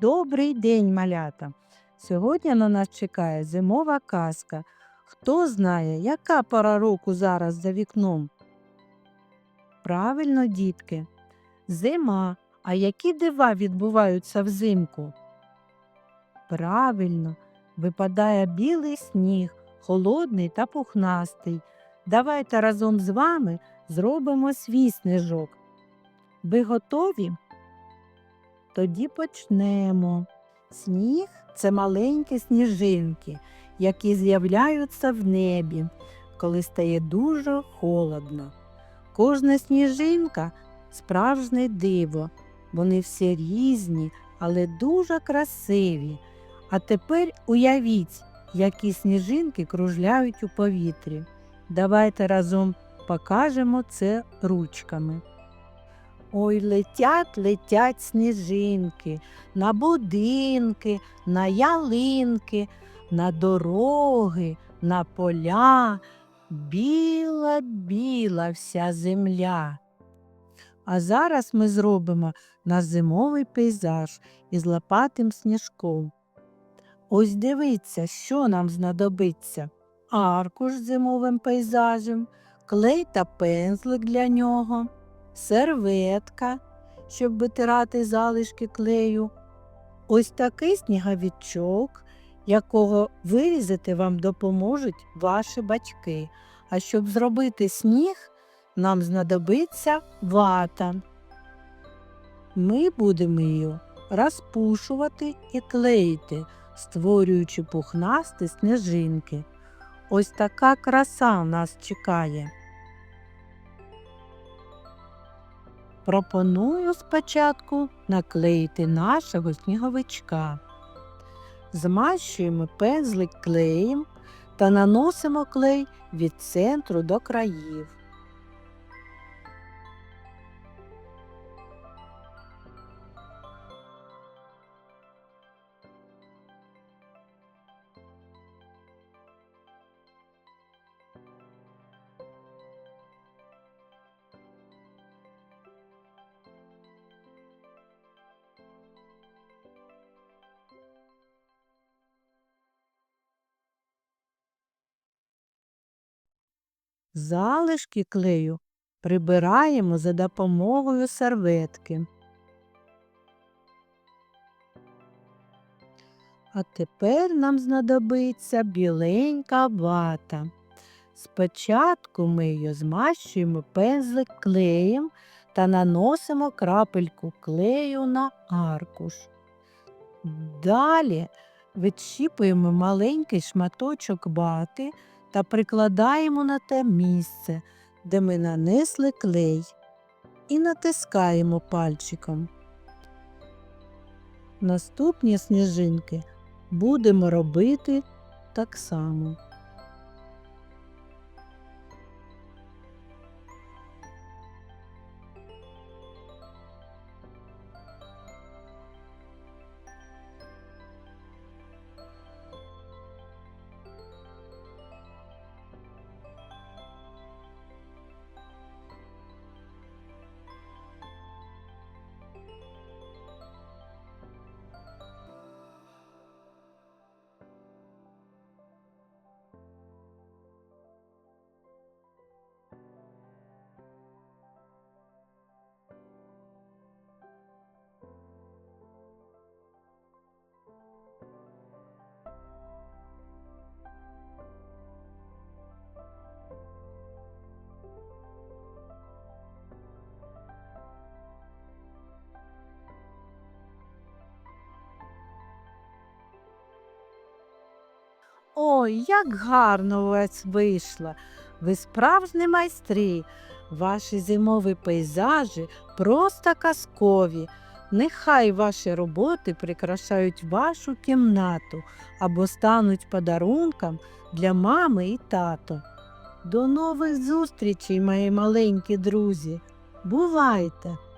Добрий день, малята! Сьогодні на нас чекає зимова казка. Хто знає, яка пора року зараз за вікном? Правильно, дітки, зима. А які дива відбуваються взимку? Правильно, випадає білий сніг, холодний та пухнастий. Давайте разом з вами зробимо свій сніжок. Ви готові? Тоді почнемо. Сніг це маленькі сніжинки, які з'являються в небі, коли стає дуже холодно. Кожна сніжинка справжнє диво. Вони всі різні, але дуже красиві. А тепер уявіть, які сніжинки кружляють у повітрі. Давайте разом покажемо це ручками. Ой, летять, летять сніжинки на будинки, на ялинки, на дороги, на поля. Біла, біла вся земля. А зараз ми зробимо наш зимовий пейзаж із лопатим сніжком. Ось дивіться, що нам знадобиться. Аркуш з зимовим пейзажем, клей та пензлик для нього, серветка, щоб витирати залишки клею. Ось такий сніговичок, якого вирізати вам допоможуть ваші батьки. А щоб зробити сніг, нам знадобиться вата. Ми будемо її розпушувати і клеїти, створюючи пухнасті сніжинки. Ось така краса нас чекає. Пропоную спочатку наклеїти нашого сніговичка. Змащуємо пензлик клеєм та наносимо клей від центру до країв. Залишки клею прибираємо за допомогою серветки. А тепер нам знадобиться біленька вата. Спочатку ми її змащуємо пензлик клеєм та наносимо крапельку клею на аркуш. Далі відщіпуємо маленький шматочок вати та прикладаємо на те місце, де ми нанесли клей, і натискаємо пальчиком. Наступні сніжинки будемо робити так само. Ой, як гарно у вас вийшло! Ви справжні майстри. Ваші зимові пейзажі просто казкові. Нехай ваші роботи прикрашають вашу кімнату або стануть подарунком для мами і тато. До нових зустрічей, мої маленькі друзі. Бувайте!